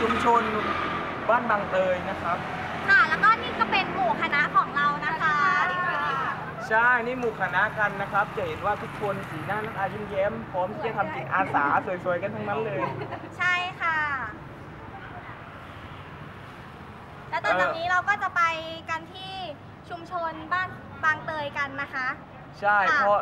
ชุมชนบ้านบางเตยนะครับ ค่ะ แล้วก็นี่ก็เป็นหมู่คณะของเรานะคะ ใช่นี่หมู่คณะกันนะครับ จะเห็นว่าทุกคนสีหน้าน้ำอายิ้มแย้มพร้อมที่จะทำจิตอาสาสวยๆกันทั้งนั้นเลย ใช่ค่ะ แล้วตอนเอ่อนี้เราก็จะไปกันที่ชุมชนบ้านบางเตยกันนะคะ ใช่ค่ะเพราะ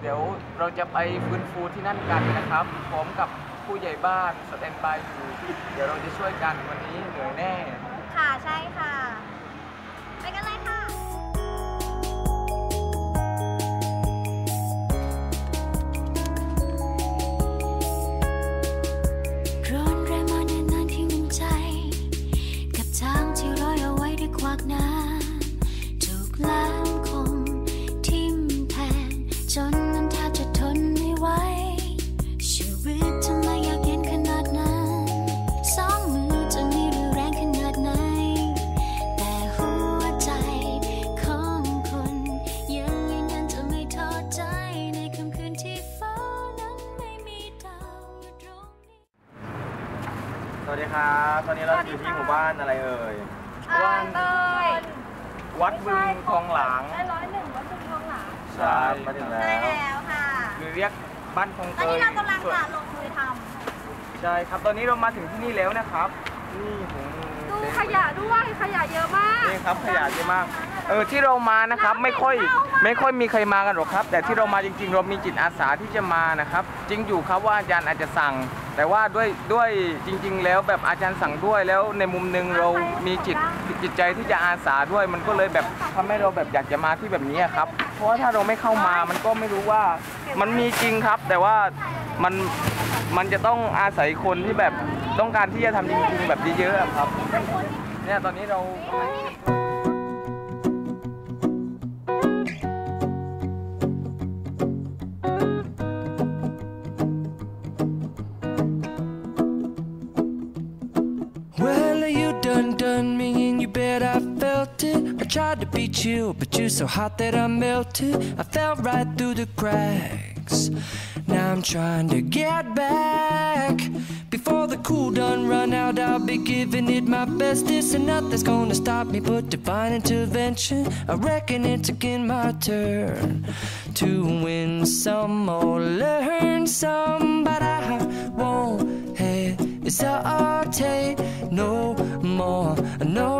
เดี๋ยวเราจะไปฟื้นฟูที่นั่นกันนะครับ พร้อมกับ ผู้ใหญ่บ้านสแตนบายอยู่ เดี๋ยวเราจะช่วยกันวันนี้เหนื่อยแน่ ค่ะใช่ค่ะ วัสดีครับ ตอนนี้เราอยู่ที่หมู่บ้านอะไรเอ่ยว่างวัดบึงทองหลางได้ร้อยหนึ่งวัดบึงทองหลางใช่มาถึงแล้ได้วแล้วค่ะหรือเรียกบ้านคลองตเตอนนี้ยเรากำลังส่วนจะลงมือทใช่ครับตอนนี้เรามาถึงที่นี่แล้วนะครับ นี่ถุงมือำดูเต็มขยะด้วยขยะเยอะมากนี่ครับขยะเยอะมาก เออที่เรามานะครับไม่ค่อยไม่ค่อยมีใครมากันหรอกครับ แต่ที่เรามาจริงๆ เรามีจิตอาสาที่จะมานะครับ จริงอยู่ครับว่าอาจารย์อาจจะสั่ง แต่ว่าด้วยด้วยจริง ๆ แล้วแบบอาจารย์สั่งด้วยแล้วในมุมหนึ่งเรามีจิตจิตใจที่จะอาสาด้วย มันก็เลยแบบทำให้เราแบบอยากจะมาที่แบบนี้ครับ เพราะว่าถ้าเราไม่เข้ามามันก็ไม่รู้ว่ามันมีจริงครับ แต่ว่ามันมันจะต้องอาศัยคนที่แบบต้องการที่จะทำจริงๆแบบเยอะๆครับเนี่ยตอนนี้เรา but you're so hot that I melted. I fell right through the cracks. Now I'm trying to get back. Before the cool done run out, I'll be giving it my best. This and nothing's gonna stop me but divine intervention. I reckon it's again my turn to win some or learn some, but I won't hesitate no more, no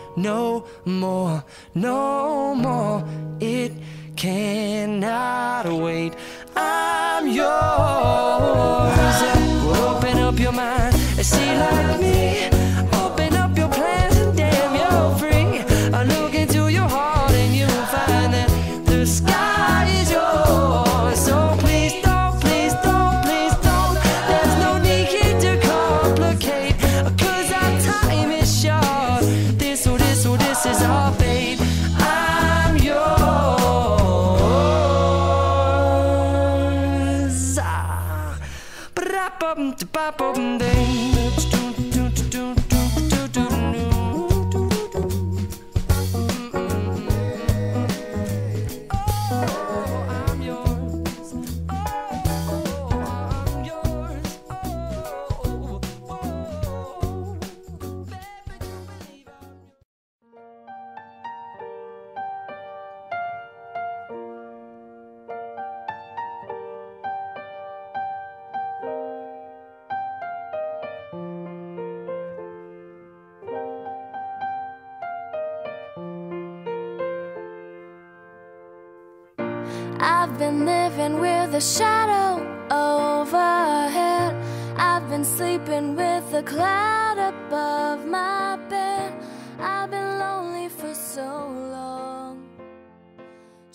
no more, no more. It cannot wait. I'm yours. Open up your mind and see like me. pop open I've been living with a shadow overhead. I've been sleeping with a cloud above my bed. I've been lonely for so long.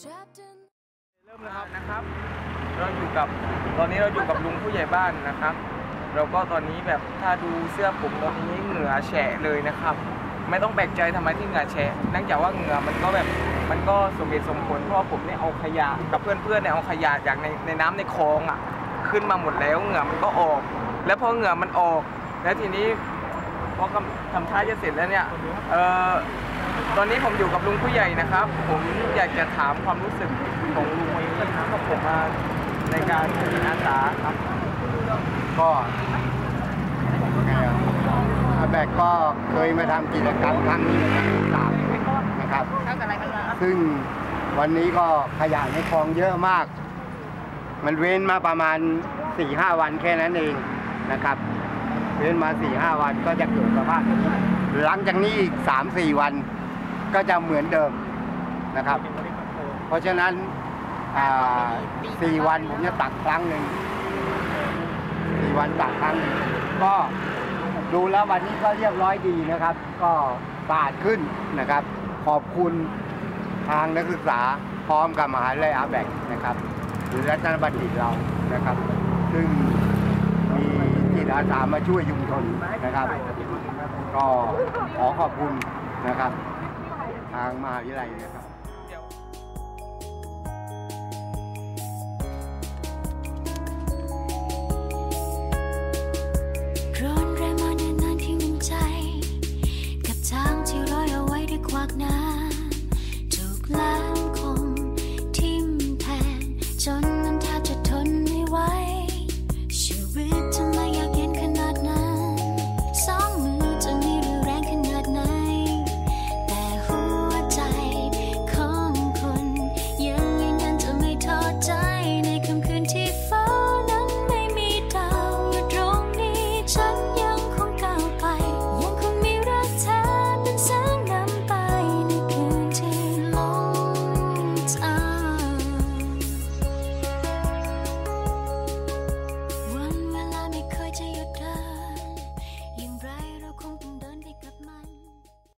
Trapped in เริ่มแล้วนะครับ เราอยู่กับตอนนี้เราอยู่กับลุงผู้ใหญ่บ้านนะครับ เราก็ตอนนี้แบบถ้าดูเสื้อผมตอนนี้เหงื่อแฉะเลยนะครับ ไม่ต้องแปลกใจทำไมที่เหงื่อแฉะเนื่องจากว่าเหงื่อมันก็แบบ มันก็สมเหตุสมผลเพราะว่าผมเนี่ยเอาขยะกับเพื่อนๆเนี่ยเอาขยะจากในในน้ำในคลองอะ ขึ้นมาหมดแล้วเหงื่อมันก็ออก แล้วพอเหงื่อมันออก แล้วทีนี้พอกำทำท่าจะเสร็จแล้วเนี่ยเอ่อตอนนี้ผมอยู่กับลุงผู้ใหญ่นะครับ ผมอยากจะถามความรู้สึกของลุงเองนะครับกับผมมาในการเป็นอาสาครับ ก็ไงอะอาแบกก็เคยมาทำกิจกรรมครั้งนี้เป็นครั้งที่สามนะครับ ซึ่งวันนี้ก็ขยะในคลองเยอะมาก มันเว้นมาประมาณ4ี่ห้าวันแค่นั้นเองนะครับ เว้นมา4ี่ห้าวันก็จะเกิดสภาพอย่างนี้หลังจากนี้อีกสามสี่วันก็จะเหมือนเดิมนะครับ เพราะฉะนั้นสี่วันผมจะตักครั้งหนึ่งสี่วันตักครั้งหนึ่งก็ดูแล้ววันนี้ก็เรียบร้อยดีนะครับ ก็สะอาดขึ้นนะครับ ขอบคุณ ทางนักศึกษาพร้อมกับมหาวิทยาลัยอาแบกนะครับหรือรัตนบัณฑิตเรานะครับ ซึ่งมีจิตอาสามาช่วยยุมชนนะครับ ก็ขอขอบคุณนะครับ ทางมหาวิทยาลัยนะครับ